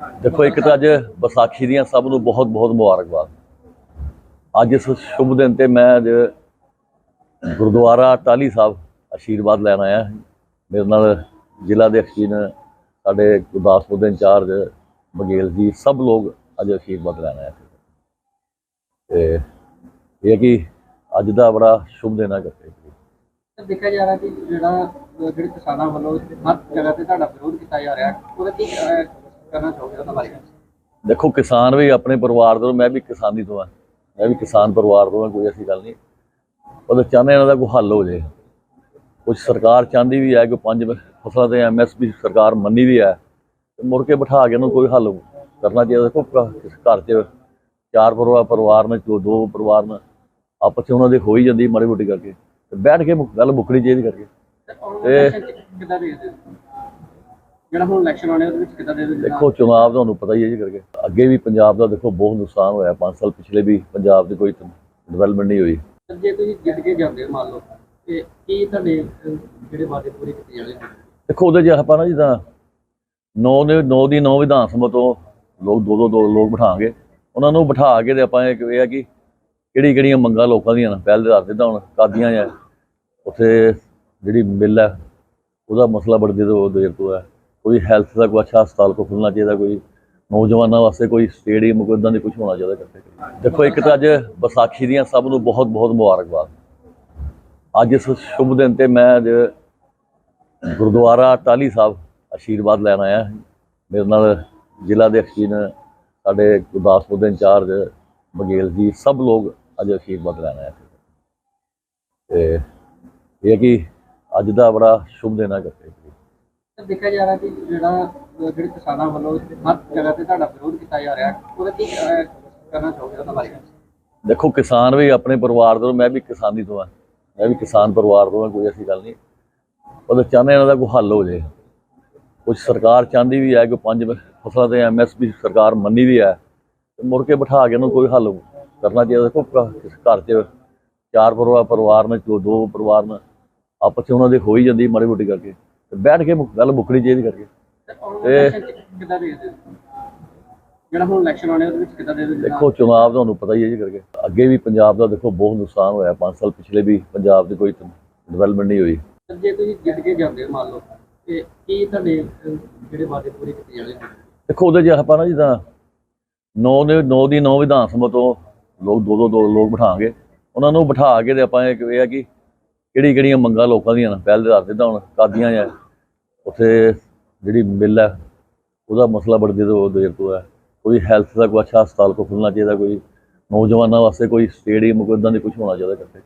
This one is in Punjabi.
ਦੇਖੋ, ਇੱਕ ਤਾਂ ਅੱਜ ਵਿਸਾਖੀ ਦੀਆਂ ਸਭ ਨੂੰ ਬਹੁਤ ਬਹੁਤ ਮੁਬਾਰਕਬਾਦ। ਅੱਜ ਇਸ ਸ਼ੁਭ ਦਿਨ ਤੇ ਮੈਂ ਅੱਜ ਗੁਰਦੁਆਰਾ ਟਾਲੀ ਸਾਹਿਬ ਆਸ਼ੀਰਵਾਦ ਲੈਣ ਆਇਆ ਮੇਰੇ ਨਾਲ ਜ਼ਿਲ੍ਹਾ ਦੇ ਅਖੀਨ ਸਾਡੇ ਗੁਰਦਾਸਪੁਰ ਦੇ ਇੰਚਾਰਜ ਬਗੇਲ ਜੀ, ਸਭ ਲੋਕ ਅੱਜ ਆਸ਼ੀਰਵਾਦ ਲੈਣ ਆਏ ਸੀ। ਤੇ ਇਹ ਕਿ ਅੱਜ ਦਾ ਬੜਾ ਸ਼ੁਭ ਦਿਨ ਆ ਕਰਕੇ। ਤਾਂ ਦੇਖਿਆ ਜਾ ਰਿਹਾ ਕਿ ਜਿਹੜਾ ਜਿਹੜੇ ਕਿਸਾਨਾਂ ਵੱਲੋਂ ਹਰ ਜਗ੍ਹਾ ਤੇ ਤੁਹਾਡਾ ਵਿਰੋਧ ਕੀਤਾ ਜਾ ਰਿਹਾ, ਉਹਦਾ ਕੀ ਕਰਨਾ ਚਾਹੋਗੇ ਉਹਨਾਂ ਬਾਰੇ ਦੇਖੋ ਕਿਸਾਨ ਵੀ ਆਪਣੇ ਪਰਿਵਾਰ ਤੋਂ ਮੈਂ ਵੀ ਕਿਸਾਨੀ ਤੋਂ ਆ ਮੈਂ ਵੀ ਕਿਸਾਨ ਪਰਿਵਾਰ ਤੋਂ ਹਾਂ ਕੋਈ ਐਸੀ ਗੱਲ ਨਹੀਂ। ਉਹ ਚਾਹੁੰਦੇ ਇਹਨਾਂ ਦਾ ਕੋਈ ਹੱਲ ਹੋ ਜਾਏ। ਕੁਝ ਸਰਕਾਰ ਚਾਹੁੰਦੀ ਵੀ ਹੈ ਕਿ ਪੰਜ ਫਸਲਾਂ ਤੇ ਐਮਐਸਪੀ ਸਰਕਾਰ ਮੰਨੀ ਵੀ ਹੈ। ਤੇ ਮੁੜ ਕੇ ਬਿਠਾ ਕੇ ਇਹਨੂੰ ਕੋਈ ਹੱਲ ਕਰਨਾ ਚਾਹੀਦਾ। ਦੇਖੋ ਘਰ 'ਚ ਚਾਰ ਪਰਿਵਾਰ ਪਰਿਵਾਰ ਨੇ ਦੋ ਦੋ ਪਰਿਵਾਰ ਨੇ। ਆਪਸ 'ਚ ਉਹਨਾਂ ਦੀ ਹੋ ਹੀ ਜਾਂਦੀ ਮਾੜੀ ਮੋਟੀ ਕਰਕੇ। ਤੇ ਬੈਠ ਕੇ ਗੱਲ ਮੁੱਕਣੀ ਚਾਹੀਦੀ ਕਰਕੇ। ਤੇ ਆਉਣ ਵਾਲੇ election 'ਚ ਕਿੱਦਾਂ ਦੇ ਦਿਓ ਜਿਹੜਾ ਹੁਣ ਇਲੈਕਸ਼ਨ ਆਣੇ ਉਹਦੇ ਵਿੱਚ ਕਿੱਦਾਂ ਦੇ ਦਿਓ ਦੇਖੋ ਚੁਣਾਵ ਤੁਹਾਨੂੰ ਪਤਾ ਹੀ ਹੈ ਜੀ ਕਰਕੇ। ਅੱਗੇ ਵੀ ਪੰਜਾਬ ਦਾ ਦੇਖੋ ਬਹੁਤ ਨੁਕਸਾਨ ਹੋਇਆ। 5 ਸਾਲ ਪਿਛਲੇ ਵੀ ਪੰਜਾਬ ਦੀ ਕੋਈ ਡਿਵੈਲਪਮੈਂਟ ਨਹੀਂ ਹੋਈ। ਜੇ ਤੁਸੀਂ ਜਿੱਤ ਕੇ ਜਾਂਦੇ ਹੋ ਮੰਨ ਲਓ ਤੇ ਕੀ ਤੁਹਾਡੇ ਜਿਹੜੇ ਵਾਅਦੇ ਪੂਰੇ ਕੀਤੇ ਜਾਣੇ ਦੇਖੋ ਉਹਦੇ 'ਚ ਆਪਾਂ ਨਾ ਜਿੱਦਾਂ ਨੌ ਦੇ ਨੌ ਦੀ ਨੌ ਵਿਧਾਨ ਸਭਾ ਤੋਂ ਲੋਕ ਦੋ ਦੋ ਦੋ ਲੋਕ ਬਿਠਾਵਾਂਗੇ ਉਹਨਾਂ ਨੂੰ ਬਿਠਾ ਕੇ ਤੇ ਆਪਾਂ ਇਹ ਇਹ ਆ ਕਿ ਕਿਹੜੀ ਕਿਹੜੀਆਂ ਮੰਗਾਂ ਲੋਕਾਂ ਦੀਆਂ ਨੇ। ਪਹਿਲ ਦੇ ਆਧਾਰ ਤੇ ਹੁਣ ਕਾਦੀਆਂ ਆ। ਉੱਥੇ ਜਿਹੜੀ ਮਿਲ ਹੈ ਉਹਦਾ ਮਸਲਾ ਬੜੀ ਤੋਂ ਦੇਰ ਤੋਂ ਹੈ ਕੋਈ ਹੈਲਥ ਦਾ ਕੋਈ ਅੱਛਾ ਹਸਪਤਾਲ ਕੋ ਖੁੱਲਣਾ ਚਾਹੀਦਾ, ਕੋਈ ਨੌਜਵਾਨਾਂ ਵਾਸਤੇ ਕੋਈ ਸਟੇਡੀਅਮ ਕੋਈ ਇਦਾਂ ਦੀ ਕੁਝ ਹੋਣਾ ਚਾਹੀਦਾ ਕਰਕੇ। ਦੇਖੋ, ਇੱਕ ਤਾਂ ਅੱਜ ਵਿਸਾਖੀ ਦੀਆਂ ਸਭ ਨੂੰ ਬਹੁਤ ਬਹੁਤ ਮੁਬਾਰਕਬਾਦ। ਅੱਜ ਇਸ ਸ਼ੁਭ ਦਿਨ ਤੇ ਮੈਂ ਅੱਜ ਗੁਰਦੁਆਰਾ ਟਾਲੀ ਸਾਹਿਬ ਆਸ਼ੀਰਵਾਦ ਲੈਣ ਆਇਆ ਮੇਰੇ ਨਾਲ ਜ਼ਿਲ੍ਹਾ ਦੇ ਅਖੀਨ ਸਾਡੇ ਗੁਰਦਾਸਪੁਰ ਦੇ ਇੰਚਾਰਜ ਬਗੇਲ ਜੀ, ਸਭ ਲੋਕ ਅੱਜ ਆਸ਼ੀਰਵਾਦ ਲੈਣ ਆਏ ਸੀ ਤੇ ਇਹ ਹੈ ਕਿ ਅੱਜ ਦਾ ਬੜਾ ਸ਼ੁਭ ਦਿਨ ਹੈ ਕਰਕੇ। ਦੇਖਿਆ ਜਾ ਰਿਹਾ ਕਿ ਜਿਹੜਾ ਜਿਹੜੇ ਕਿਸਾਨਾਂ ਵੱਲੋਂ ਹਰ ਜਗ੍ਹਾ ਤੇ ਤੁਹਾਡਾ ਵਿਰੋਧ ਕੀਤਾ ਜਾ ਰਿਹਾ, ਉਹਦਾ ਕੀ ਕਰਨਾ ਚਾਹੋਗੇ ਉਹਨਾਂ ਬਾਰੇ? ਦੇਖੋ, ਕਿਸਾਨ ਵੀ ਆਪਣੇ ਪਰਿਵਾਰ ਤੋਂ, ਮੈਂ ਵੀ ਕਿਸਾਨੀ ਤੋਂ ਆ ਮੈਂ ਵੀ ਕਿਸਾਨ ਪਰਿਵਾਰ ਤੋਂ ਹਾਂ, ਕੋਈ ਐਸੀ ਗੱਲ ਨਹੀਂ। ਉਹਦਾ ਚਾਹੁੰਦੇ ਇਹਨਾਂ ਦਾ ਕੋਈ ਹੱਲ ਹੋ ਜਾਏ ਕੁਝ ਸਰਕਾਰ ਚਾਹੁੰਦੀ ਵੀ ਹੈ ਕਿ ਪੰਜ ਫਸਲਾਂ ਤੇ ਐਮਐਸਪੀ ਸਰਕਾਰ ਮੰਨੀ ਵੀ ਹੈ ਮੁੜ ਕੇ ਬਿਠਾ ਕੇ ਇਹਨੂੰ ਕੋਈ ਹੱਲ ਕਰਨਾ ਚਾਹੀਦਾ। ਦੇਖੋ ਘਰ 'ਚ ਚਾਰ ਪਰਿਵਾਰ ਪਰਿਵਾਰ ਨੇ, ਦੋ ਦੋ ਪਰਿਵਾਰ ਨੇ, ਆਪਸ 'ਚ ਉਹਨਾਂ ਦੀ ਹੋ ਹੀ ਜਾਂਦੀ ਮਾੜੀ ਮੋਟੀ ਕਰਕੇ ਬੈਠ ਕੇ ਮੁ- ਗੱਲ ਮੁੱਕਣੀ ਚਾਹੀਦੀ ਕਰਕੇ। ਤੇ ਕਿੱਦਾਂ ਜਿਹੜਾ ਹੁਣ ਇਲੈਕਸ਼ਨ ਆਣੇ ਉਹਦੇ ਵਿੱਚ ਕਿੱਦਾਂ ਦੇਖੋ ਚੁਣਾਵ ਤੁਹਾਨੂੰ ਪਤਾ ਹੀ ਹੈ ਜੀ ਕਰਕੇ। ਅੱਗੇ ਵੀ ਪੰਜਾਬ ਦਾ ਦੇਖੋ ਬਹੁਤ ਨੁਕਸਾਨ ਹੋਇਆ। 5 ਸਾਲ ਪਿਛਲੇ ਵੀ ਪੰਜਾਬ ਦੀ ਕੋਈ ਡਿਵੈਲਪਮੈਂਟ ਨਹੀਂ ਹੋਈ। ਜੇ ਤੁਸੀਂ ਜਿੱਤ ਕੇ ਜਾਂਦੇ ਹੋ ਮੰਨ ਲਓ ਤੇ ਕੀ ਤੁਹਾਡੇ ਅਹ, ਜਿਹੜੇ ਵਾਅਦੇ ਪੂਰੇ ਕੀਤੇ ਜਾਣੇ ਦੇਖੋ ਉਹਦੇ 'ਚ ਆਪਾਂ ਨਾ ਜਿੱਦਾਂ ਨੌ ਦੇ ਨੌ ਦੀ ਨੌ ਵਿਧਾਨ ਸਭਾ ਤੋਂ ਲੋਕ ਦੋ ਦੋ ਦੋ ਲੋਕ ਬਿਠਾਵਾਂਗੇ ਉਹਨਾਂ ਨੂੰ ਬਿਠਾ ਕੇ ਤੇ ਆਪਾਂ ਇਹ ਇਹ ਆ ਕਿ ਕਿਹੜੀ ਕਿਹੜੀਆਂ ਮੰਗਾਂ ਲੋਕਾਂ ਦੀਆਂ ਨੇ। ਪਹਿਲ ਦੇ ਆਧਾਰ ਤੇ ਤਾਂ ਹੁਣ ਕਾਦੀਆਂ ਆ ਉੱਥੇ ਜਿਹੜੀ ਬਿੱਲ ਹੈ, ਉਹਦਾ ਮਸਲਾ ਬੜੀ ਦੇਰ ਦੇਰ ਤੋਂ ਹੈ। ਕੋਈ ਹੈਲਥ ਦਾ ਕੋਈ ਅੱਛਾ ਹਸਪਤਾਲ ਕੋ ਖੁੱਲਣਾ ਚਾਹੀਦਾ, ਕੋਈ ਨੌਜਵਾਨਾਂ ਵਾਸਤੇ ਕੋਈ ਸਟੇਡੀਅਮ ਕੋਈ ਇਦਾਂ ਦੀ ਕੁਝ ਹੋਣਾ ਚਾਹੀਦਾ ਕਰਕੇ